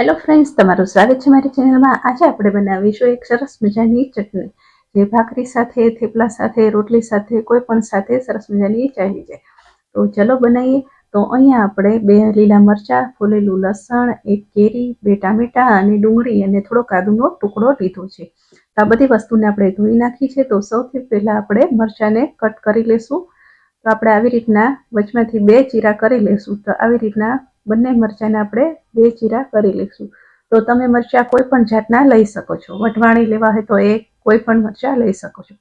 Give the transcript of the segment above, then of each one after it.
Hello friends તમારું સ્વાગત છે મારી ચેનલમાં આજે આપણે બનાવીશું એક સરસ મજાની ચટણી. જે ભાખરી સાથે, થેપલા સાથે, રોટલી સાથે, કોઈ પણ સાથે સરસ મજાની ચાલી જાય. તો ચલો બનાવીએ. તો અહીંયા આપણે બે લીલા મરચાં, ફોલેલું લસણ, એક કેરી, બે ટામેટાં અને ડુંગળી અને થોડો કાદુનો ટુકડો લીધો છે. આ બધી વસ્તુને આપણે ધોઈ નાખી છે. તો સૌથી પહેલાં આપણે મરચાંને કટ કરી લેશું. તો આપણે આવી રીતના વચમાંથી બે ચીરા કરી લેશું. તો આવી રીતના બંને મરચાંને આપણે બે ચીરા કરી લઈશું. તો તમે મરચાં કોઈ પણ જાતના લઈ શકો છો. વટવાણી લેવા હોય તો એ કોઈ પણ મરચાં લઈ શકો છો.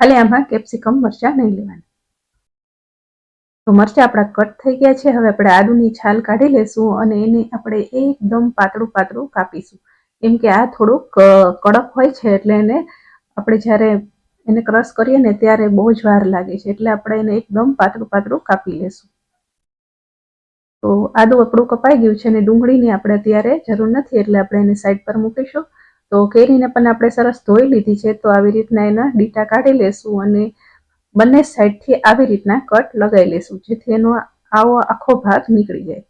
ખાલી આમાં કેપ્સિકમ મરચાં નહીં લેવાના. તો મરચાં આપણા કટ થઈ ગયા છે. હવે આપણે આદુની છાલ કાઢી લેશું અને એને આપણે એકદમ પાતળું પાતળું કાપીશું. કેમ કે આ થોડુંક કડક હોય છે એટલે એને આપણે જ્યારે એને ક્રશ કરીએ ને ત્યારે બહુ જ વાર લાગે છે. એટલે આપણે એને એકદમ પાતળું પાતળું કાપી લેશું. તો આદું આપણું કપાઈ ગયું છે અને ડુંગળીની આપણે અત્યારે જરૂર નથી એટલે આપણે એને સાઈડ પર મૂકીશું. તો કેરીને પણ આપણે સરસ ધોઈ લીધી છે તો આવી રીતના એના ડીટા કાઢી લેશું અને બંને સાઈડથી આવી રીતના કટ લગાવી લેશું જેથી એનો આવો આખો ભાગ નીકળી જાય.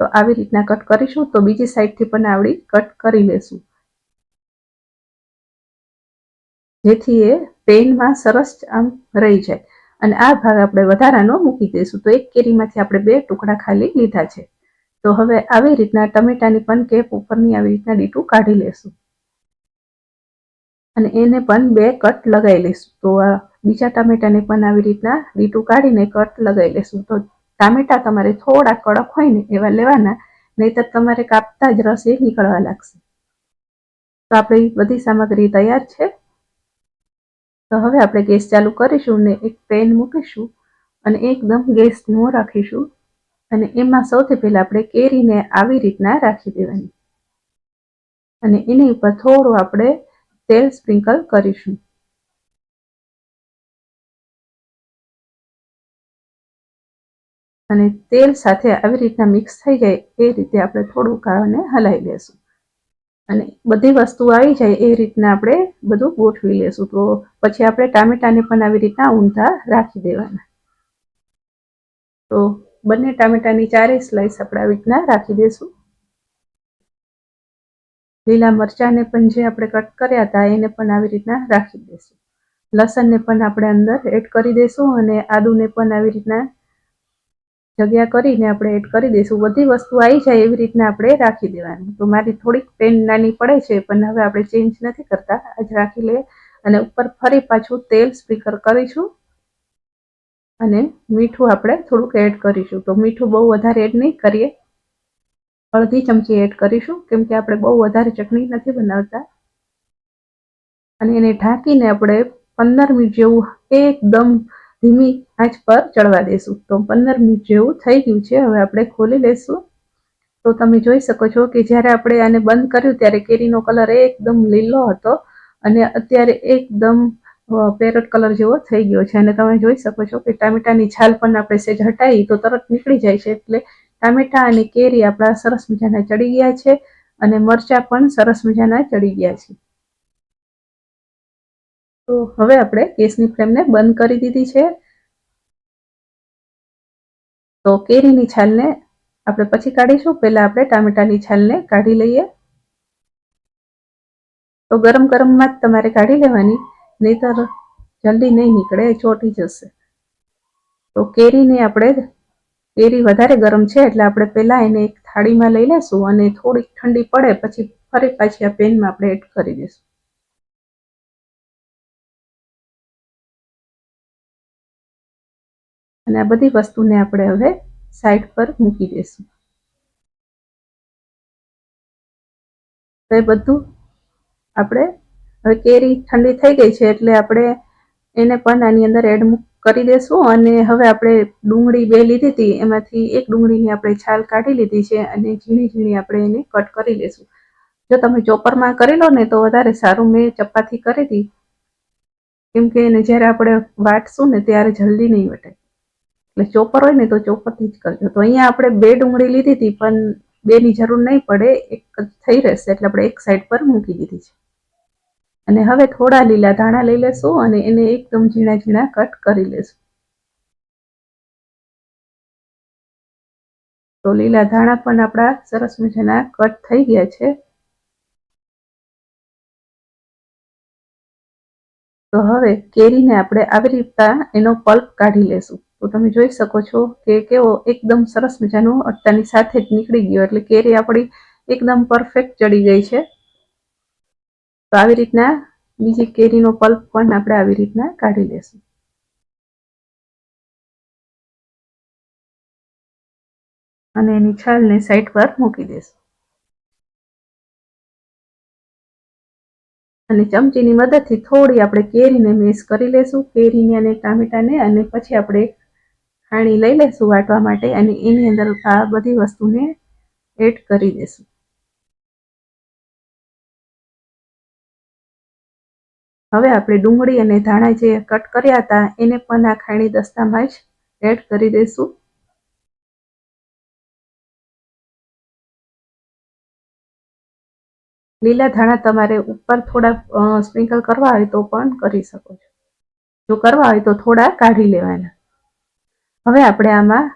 તો આવી રીતના કટ કરીશું તો બીજી સાઈડથી પણ આવડી કટ કરી લેશું. જેથી એ પેનમાં સરસ આમ રહી જાય. અને આ ભાગ આપણે વધારાનો મૂકી દઈશું. તો એક કેરીમાંથી આપણે બે ટુકડા ખાલી લીધા છે. તો હવે આવી રીતના ટમેટાની પણ કેપ ઉપરની આવી રીતના ડીટું કાઢી લેશું. અને એને પણ બે કટ લગાવી લઈશું. તો આ બીજા ટામેટાને પણ આવી રીતના ડીટું કાઢીને કટ લગાવી લેશું તો ટામેટા તમારે થોડા કડક હોય ને એવા લેવાના, નહીતર તમારે કાપતા જ રસ એ નીકળવા લાગશે. તો આપણી બધી સામગ્રી તૈયાર છે. તો હવે આપણે ગેસ ચાલુ કરીશું ને એક પેન મૂકીશું અને એકદમ ગેસ નો રાખીશું. અને એમાં સૌથી પહેલા આપણે કેરીને આવી રીતના રાખી દેવાની. અને એની ઉપર થોડું આપણે તેલ સ્પ્રિંકલ કરીશું. અને તેલ સાથે આવી રીતના મિક્સ થઈ જાય એ રીતે આપણે થોડું કાળને હલાવી લેશું. અને બધી વસ્તુ આવી જાય એ રીતના આપણે બધું ગોઠવી લેશું. તો પછી આપણે ટામેટાને પણ આવી રીતના ઊંધા રાખી દેવાના. તો બંને ટામેટાની ચારે સ્લાઇસ આપણે આવી રીતના રાખી દઈશું લીલા મરચાંને પણ જે આપણે કટ કર્યા હતા એને પણ આવી રીતના રાખી દઈશું લસણને પણ આપણે અંદર એડ કરી દઈશું અને આદુને પણ આવી રીતના જગ્યા કરીને આપણે એડ કરી દઈશું. બધી વસ્તુ આવી જાય એવી રીતના આપણે રાખી દેવાની. તો મારી થોડીક પેન નાની પડે છે, પણ હવે આપણે ચેન્જ નથી કરતા. આજ રાખી લઈએ અને ઉપર ફરી પાછું તેલ સ્પીકર કરીશું. અને મીઠું આપણે થોડુંક એડ કરીશું. તો મીઠું બહુ વધારે એડ નહીં કરીએ. અડધી ચમચી એડ કરીશું, કેમ કે આપણે બહુ વધારે ચટણી નથી બનાવતા. અને એને ઢાંકીને આપણે પંદર મિનિટ જેવું એકદમ ધીમી આંચ પર ચડવા દઈશું તો પંદર મિનિટ જેવું થઈ ગયું છે. હવે આપણે ખોલી લઈશું તો તમે જોઈ શકો છો કે જ્યારે આપણે આને બંધ કર્યું ત્યારે કેરીનો કલર એકદમ લીલો હતો અને અત્યારે એકદમ પેરટ કલર જેવો થઈ ગયો છે. અને તમે જોઈ શકો છો કે ટામેટાની છાલ પણ આપણે સેજ હટાવી તો તરત નીકળી જાય છે. એટલે ટામેટા અને કેરી આપણા સરસ મજાના ચડી ગયા છે અને મરચા પણ સરસ મજાના ચડી ગયા છે. તો હવે આપણે કેસની ફ્રેમને બંધ કરી દીધી છે. તો કેરીની છાલને આપણે પછી કાઢીશું. પહેલા આપણે ટામેટાની છાલને કાઢી લઈએ. તો ગરમ ગરમમાં જ તમારે કાઢી લેવાની, નહીતર જલ્દી નહીં નીકળે, ચોટી જશે. તો કેરીને આપણે, કેરી વધારે ગરમ છે એટલે આપણે પહેલા એને એક થાળીમાં લઈ લેશું અને થોડીક ઠંડી પડે પછી ફરી પાછી આ પેનમાં આપણે એડ કરી દઈશું. અને આ બધી વસ્તુને આપણે હવે સાઈડ પર મૂકી દઈશું. તો એ બધું આપણે હવે કેરી ઠંડી થઈ ગઈ છે એટલે આપણે એને પણ આની અંદર એડ કરી દેશું અને હવે આપણે ડુંગળી બે લીધી હતી, એમાંથી એક ડુંગળીની આપણે છાલ કાઢી લીધી છે અને ઝીણી ઝીણી આપણે એને કટ કરી લેશું. જો તમે ચોપરમાં કરી લો ને તો વધારે સારું, મેં ચપાતી કરી હતી. કેમ કે એને જ્યારે આપણે વાટશું ને ત્યારે જલ્દી નહીં વટે. એટલે ચોપર હોય ને તો ચોપરથી જ કરજો. તો અહીંયા આપણે બે ડુંગળી લીધી હતી, પણ બેની જરૂર નહીં પડે, એક જ થઈ રહેશે. એટલે આપણે એક સાઈડ પર મૂકી દીધી છે. અને હવે થોડા લીલા ધાણા લઈ લેશું અને એને એકદમ ઝીણા ઝીણા કટ કરી લેશું. તો લીલા ધાણા પણ આપણા સરસ મજાના કટ થઈ ગયા છે. તો હવે કેરીને આપણે આવી રીતના એનો પલ્પ કાઢી લેશું. તો તમે જોઈ શકો છો કે કેવો એકદમ સરસ મજાનો અટ્ટાની સાથે જ નીકળી ગયો. એટલે કેરી આપણી એકદમ પરફેક્ટ ચડી ગઈ છે. તો આવી રીતના બીજી કેરીનો પલ્પ પણ આપણે આવી રીતના કાઢી લેશું. અને એની છાલને સાઈડ પર મૂકી દેશું. અને ચમચીની મદદથી થોડી આપણે કેરીને મેશ કરી લેશું. કેરીને અને ટામેટાને અને પછી આપણે ખાણી લઈ લેશું વાટવા માટે અને એની અંદર આ બધી વસ્તુને એડ કરી દેશું. હવે આપણે ડુંગળી અને ધાણા જે કટ કર્યા હતા, એને પણ આ ખાણી દસ્તામાં જ એડ કરી દઈશું લીલા ધાણા તમારે ઉપર થોડા સ્પ્રિંકલ કરવા હોય તો પણ કરી શકો છો. જો કરવા હોય તો થોડા કાઢી લેવાના. હવે આપણે આમાં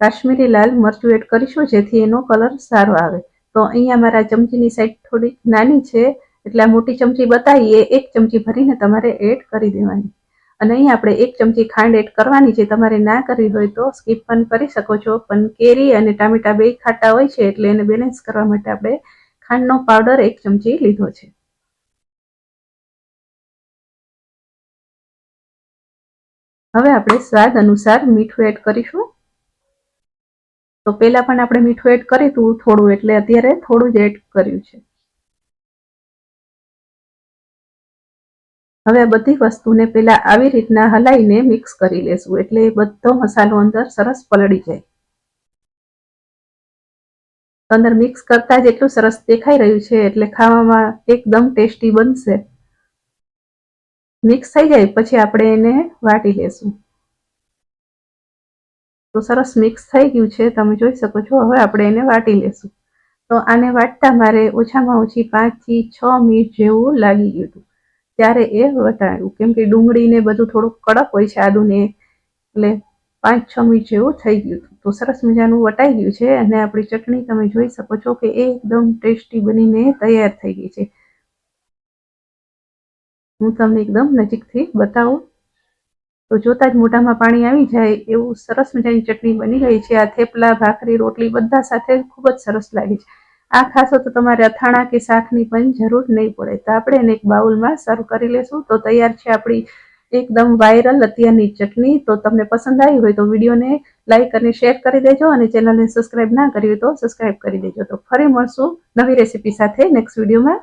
કાશ્મીરી લાલ મરચું એડ કરીશું, જેથી એનો કલર સારો આવે. તો અહીંયા મારા ચમચીની સાઈડ થોડીક નાની છે, એટલે મોટી ચમચી બતાવીએ એક ચમચી ભરીને તમારે એડ કરી દેવાની. અને અહીં આપણે એક ચમચી ખાંડ એડ કરવાની છે, તમારે ના કરવી હોય તો સ્કીપ પણ કરી શકો છો, પણ કેરી અને ટામેટા બે ખાટા હોય છે, એટલે એને બેલેન્સ કરવા માટે આપણે ખાંડનો પાવડર એક ચમચી લીધો છે. હવે આપણે સ્વાદ અનુસાર મીઠું એડ કરીશું. તો પહેલા પણ આપણે મીઠું એડ કર્યું હતું થોડું એટલે અત્યારે થોડું જ એડ કર્યું છે. હવે આ બધી વસ્તુને પેલા આવી રીતના હલાઈને મિક્સ કરી લેશું, એટલે બધો મસાલો અંદર સરસ પલળી જાય. અંદર મિક્સ કરતા જ એટલું સરસ દેખાઈ રહ્યું છે, એટલે ખાવામાં એકદમ ટેસ્ટી બનશે. મિક્સ થઈ જાય, પછી આપણે એને વાટી લેશું. તો સરસ મિક્સ થઈ ગયું છે, તમે જોઈ શકો છો, હવે આપણે એને વાટી લેશું. તો આને વાટતા મારે ઓછામાં ઓછી પાંચથી છ મિનિટ જેવું લાગી ગયું હતું. ત્યારે એ વટાણ્યું કેમ કે ડુંગળી ને બધું થોડુંક કડક હોય છે આદુને, એટલે પાંચ છ મિનિટ જેવું થઈ ગયું હતું. તો સરસ મજાનું વટાઈ ગયું છે અને આપણી ચટણી તમે જોઈ શકો છો કે એકદમ ટેસ્ટી બનીને તૈયાર થઈ ગઈ છે. હું તમને એકદમ નજીકથી બતાવું. તો જોતા જ મોઢામાં પાણી આવી જાય એવું સરસ મજાની ચટણી બની ગઈ છે. આ થેપલા, ભાખરી, રોટલી બધા સાથે ખૂબ જ સરસ લાગે છે. આ ખાસો તો તમારે અથાણા કે શાકની પણ જરૂર નહીં પડે. તો આપણે એને એક બાઉલમાં સર્વ કરી લેશું. તો તૈયાર છે આપણી એકદમ વાયરલ અત્યારની ચટણી. તો તમને પસંદ આવી હોય તો વિડીયોને લાઈક અને શેર કરી દેજો અને ચેનલને સબસ્ક્રાઇબ ના કરી હોય તો સબસ્ક્રાઇબ કરી દેજો. તો ફરી મળશું નવી રેસીપી સાથે નેક્સ્ટ વિડીયોમાં.